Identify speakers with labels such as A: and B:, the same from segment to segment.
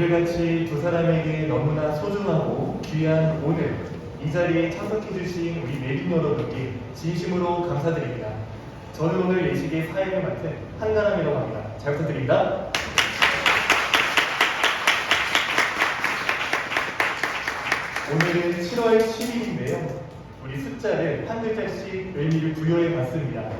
A: 오늘같이 두 사람에게 너무나 소중하고 귀한 오늘 이 자리에 참석해주신 우리 내빈 여러분께 진심으로 감사드립니다. 저는 오늘 예식의 사회를 맡은 한가람이라고 합니다. 잘 부탁드립니다. 오늘은 7월 10일인데요. 우리 숫자를 한 글자씩 의미를 부여해 봤습니다.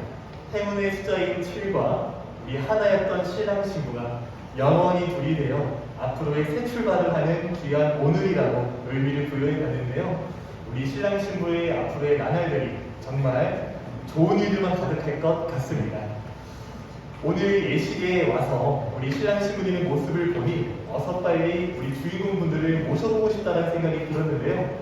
A: 행운의 숫자인 7과 우리 하나였던 신랑 신부가 영원히 둘이 되어 앞으로의 새 출발을 하는 귀한 오늘이라고 의미를 부여해 봤는데요. 우리 신랑 신부의 앞으로의 나날들이 정말 좋은 일들만 가득할 것 같습니다. 오늘 예식에 와서 우리 신랑 신부님의 모습을 보니 어서 빨리 우리 주인공분들을 모셔보고 싶다는 생각이 들었는데요.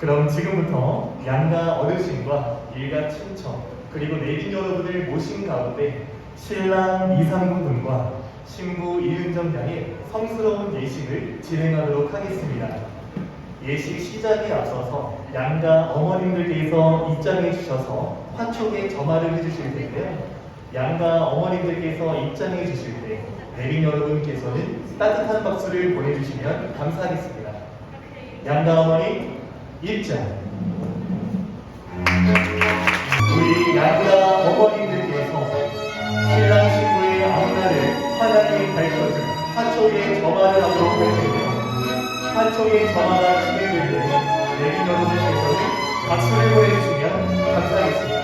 A: 그럼 지금부터 양가 어르신과 일가 친척 그리고 내빈 여러분을 모신 가운데 신랑 이상구 군과 신부 이은정 양의 성스러운 예식을 진행하도록 하겠습니다. 예식 시작에 앞서서 양가 어머님들께서 입장해 주셔서 화촉에 점화를 해주실 텐데요. 양가 어머님들께서 입장해 주실 때 내빈 여러분께서는 따뜻한 박수를 보내주시면 감사하겠습니다. 양가 어머니 입장. 우리 양가 환하게 밝혀준 화촉의 점화를 하도록. 화촉의 점화가 진행될 때 내빈 여러분께서는 박수를 보내주시면 감사하겠습니다.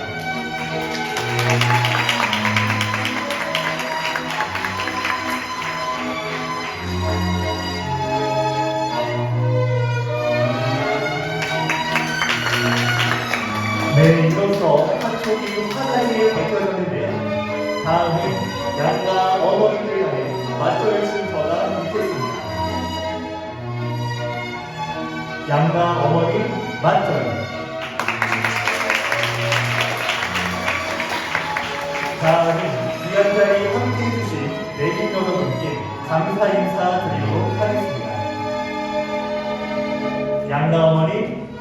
A: 양가 어머니 맞절. 다음은 귀한 자리 함께 해주신 내빈 여러분께 감사 인사 드리도록 하겠습니다. 양가 어머니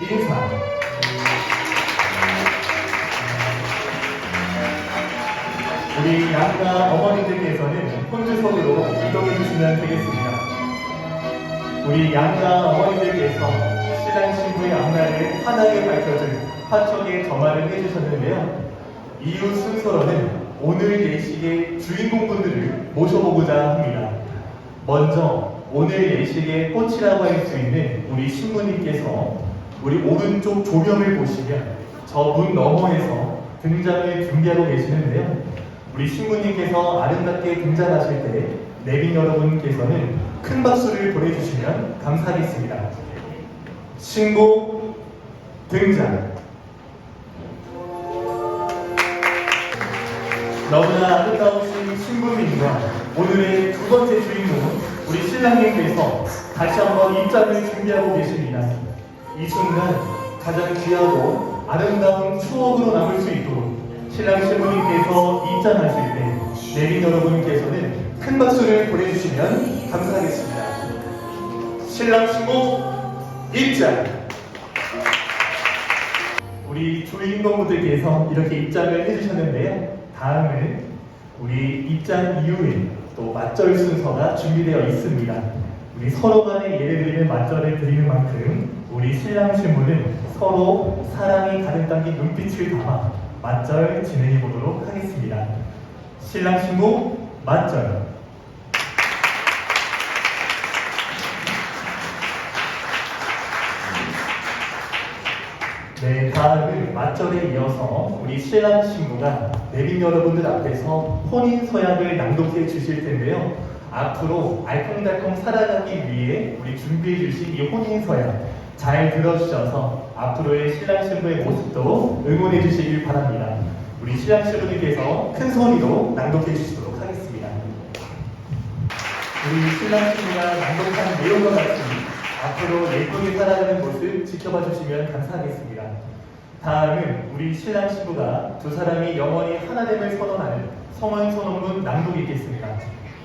A: 인사. 우리 양가 어머니들께서는 혼주석으로 이동해 주시면 되겠습니다. 우리 양가 어머니들께서 신랑 신부의 앞날을 환하게 밝혀준 화촉의 점화를 해주셨는데요. 이후 순서로는 오늘 예식의 주인공분들을 모셔보고자 합니다. 먼저 오늘 예식의 꽃이라고 할 수 있는 우리 신부님께서 우리 오른쪽 조명을 보시면 저 문 너머에서 등장을 준비하고 계시는데요. 우리 신부님께서 아름답게 등장하실 때 내빈 여러분께서는 큰 박수를 보내주시면 감사하겠습니다. 신부 등장. 너무나 아름다우신 신부님과 오늘의 두 번째 주인공 우리 신랑님께서 다시 한번 입장을 준비하고 계십니다. 이 순간 가장 귀하고 아름다운 추억으로 남을 수 있도록 신랑 신부님께서 입장하실 때 내린 여러분께서는 큰 박수를 보내주시면 감사하겠습니다. 신랑 신부 입장. 우리 주인공분들께서 이렇게 입장을 해주셨는데요. 다음은 우리 입장 이후에 또 맞절 순서가 준비되어 있습니다. 우리 서로 간에 예를 맞절을 드리는 만큼 우리 신랑 신부는 서로 사랑이 가득 담긴 눈빛을 담아 맞절 진행해 보도록 하겠습니다. 신랑 신부 맞절. 네, 다음은 맞절에 이어서 우리 신랑 신부가 내빈 여러분들 앞에서 혼인 서약을 낭독해 주실 텐데요. 앞으로 알콩달콩 살아가기 위해 우리 준비해 주신 이 혼인 서약 잘 들어주셔서 앞으로의 신랑 신부의 모습도 응원해 주시길 바랍니다. 우리 신랑 신부님께서 큰 소리로 낭독해 주시도록 하겠습니다. 우리 신랑 신부가 낭독한 내용과 같이 앞으로 예쁘게 살아가는 모습 지켜봐 주시면 감사하겠습니다. 다음은 우리 신랑 신부가 두 사람이 영원히 하나됨을 선언하는 성원 선언문 낭독이 있겠습니다.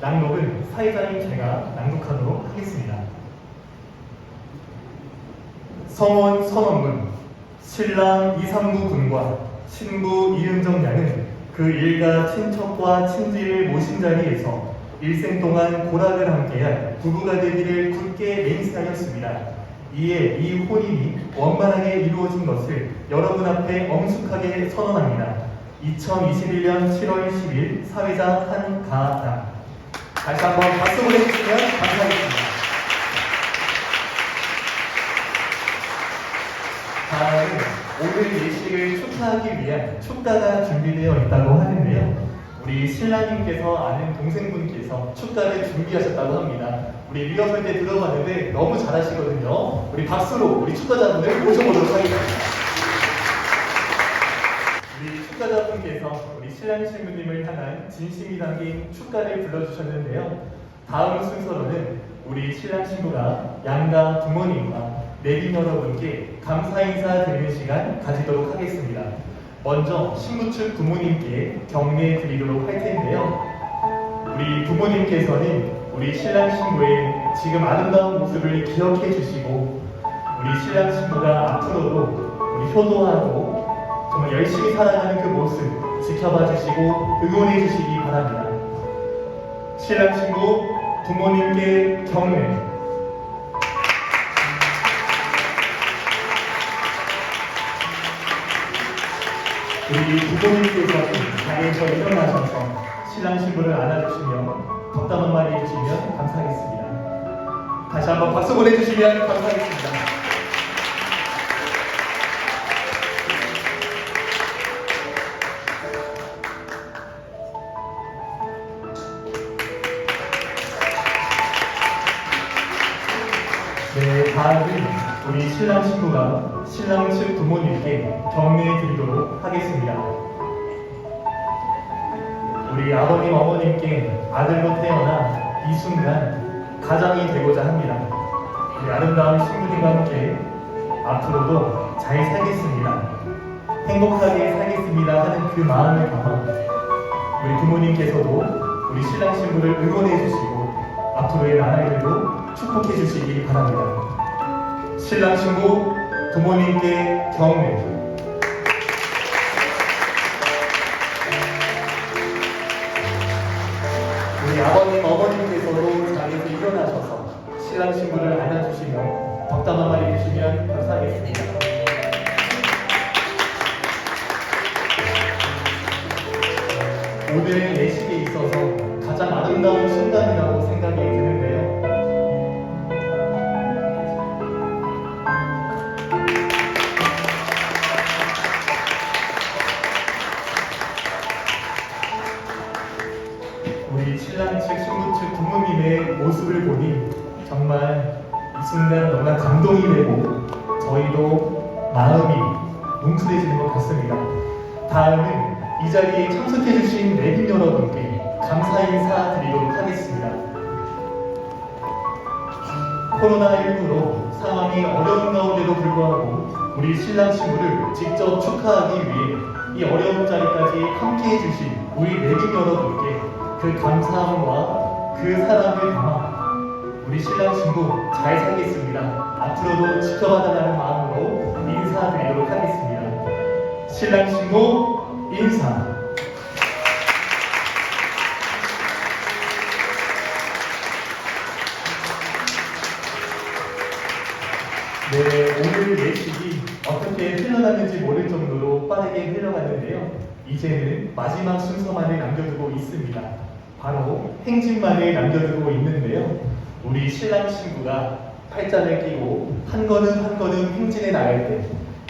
A: 낭독은 사회자인 제가 낭독하도록 하겠습니다. 성원 선언문 신랑 이상구 군과 신부 이은정 양은 그 일가 친척과 친지를 모신 자리에서 일생 동안 고락을 함께한 부부가 되기를 굳게 맹세하였습니다. 이에 이 혼인이 원만하게 이루어진 것을 여러분 앞에 엄숙하게 선언합니다. 2021년 7월 10일 사회자 한가당 다시 한번 박수 보내주시면 감사하겠습니다. 다음은 오늘 예식을 축하하기 위한 축가가 준비되어 있다고 하는데요. 우리 신랑님께서 아는 동생분께서 축가를 준비하셨다고 합니다. 우리 리허설 때 들어봤는데 너무 잘하시거든요. 우리 박수로 우리 축가자분을 모셔보도록 하겠습니다. 우리 축가자분께서 우리 신랑 신부님을 향한 진심이 담긴 축가를 불러주셨는데요. 다음 순서로는 우리 신랑 신부가 양가 부모님과 내빈 여러분께 감사 인사 드리는 시간 가지도록 하겠습니다. 먼저 신부 측 부모님께 경례 드리도록 할 텐데요. 우리 부모님께서는 우리 신랑 신부의 지금 아름다운 모습을 기억해 주시고 우리 신랑 신부가 앞으로도 우리 효도하고 정말 열심히 살아가는 그 모습 지켜봐 주시고 응원해 주시기 바랍니다. 신랑 신부 부모님께 경례 우리 부모님께서는 자리에서 일어나셔서 신랑 신부를 안아주시며 덕담 한마디 해주시면 감사하겠습니다. 다시 한번 박수 보내주시면 감사하겠습니다. 네, 다음은 우리 신랑 신부가 신랑 측 부모님께 경례 드리도록 하겠습니다. 우리 아버님 어머님께 아들로 태어나 이 순간 가장이 되고자 합니다. 우리 아름다운 신부님과 함께 앞으로도 잘 살겠습니다. 행복하게 살겠습니다 하는 그 마음을 담아 우리 부모님께서도 우리 신랑 신부를 응원해 주시고 앞으로의 나날들도 축복해 주시기 바랍니다. 신랑 신부 부모님께 경례. 우리 아버님 어머님께서도 자리에서 일어나셔서 신랑 신부를 안아주시며 덕담 한마디 해주시면 감사하겠습니다. 오늘 예식에 있어서 가장 아름다운 정말 이 순간 너무나 감동이 되고 저희도 마음이 뭉클해지는 것 같습니다. 다음은 이 자리에 참석해 주신 내빈 여러분께 감사 인사 드리도록 하겠습니다. 코로나19로 상황이 어려운 가운데도 불구하고 우리 신랑 신부를 직접 축하하기 위해 이 어려운 자리까지 함께 해 주신 우리 내빈 여러분께 그 감사함과 그 사랑을 담아 우리 신랑 신부 잘 살겠습니다. 앞으로도 지켜봐달라는 마음으로 인사드리도록 하겠습니다. 신랑 신부 인사. 네, 오늘 예식이 어떻게 흘러갔는지 모를 정도로 빠르게 흘러갔는데요. 이제는 마지막 순서만을 남겨두고 있습니다. 바로 행진만을 남겨두고 있는데요. 우리 신랑 신부가 팔짱을 끼고 한 걸음 한 걸음 행진해 나갈 때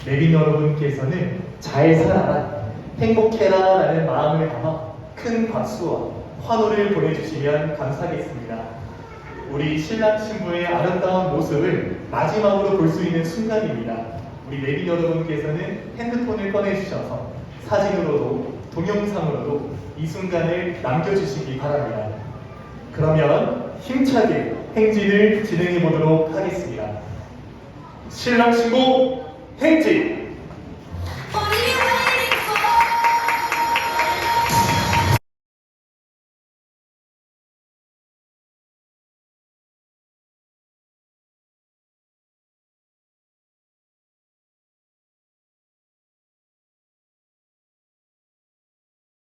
A: 내빈 여러분께서는 잘 살아라, 행복해라 라는 마음을 담아 큰 박수와 환호를 보내주시면 감사하겠습니다. 우리 신랑 신부의 아름다운 모습을 마지막으로 볼 수 있는 순간입니다. 우리 내빈 여러분께서는 핸드폰을 꺼내주셔서 사진으로도 동영상으로도 이 순간을 남겨주시기 바랍니다. 그러면 힘차게 행진을 진행해 보도록 하겠습니다. 신랑 신부 행진!